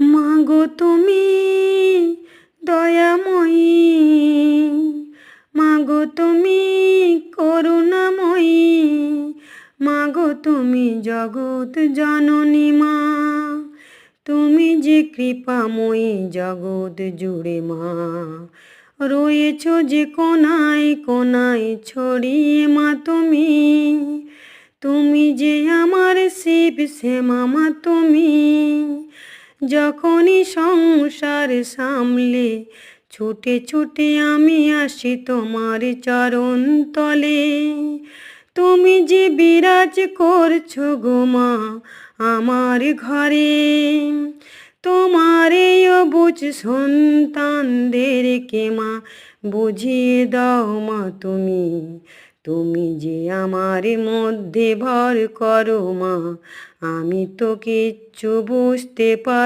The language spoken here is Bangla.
মাগো তুমি, দয়াময়ী। মাগো তুমি, করুণাময়ী। মাগো তুমি, জগৎ জননী মা। তুমি যে কৃপাময়ী, জগৎ জুড়ে মা। রয়েছ যে কোনায় কোনায় ছড়িয়ে মা তুমি। তুমি যে আমার শিব শ্যামা মা তুমি। যখনই সংসার সামলে, ছুটে ছুটে আমি আসি তোমার চরণ তলে। তুমি যে বিরাজ করছ গো মা আমার ঘরে, তোমার এই অবুঝ সন্তানদেরকে মা বুঝিয়ে দাও মা তুমি। তুমি যে আমার মধ্যে ভর করো মা, আমি তো কিচ্ছু বুঝতে পার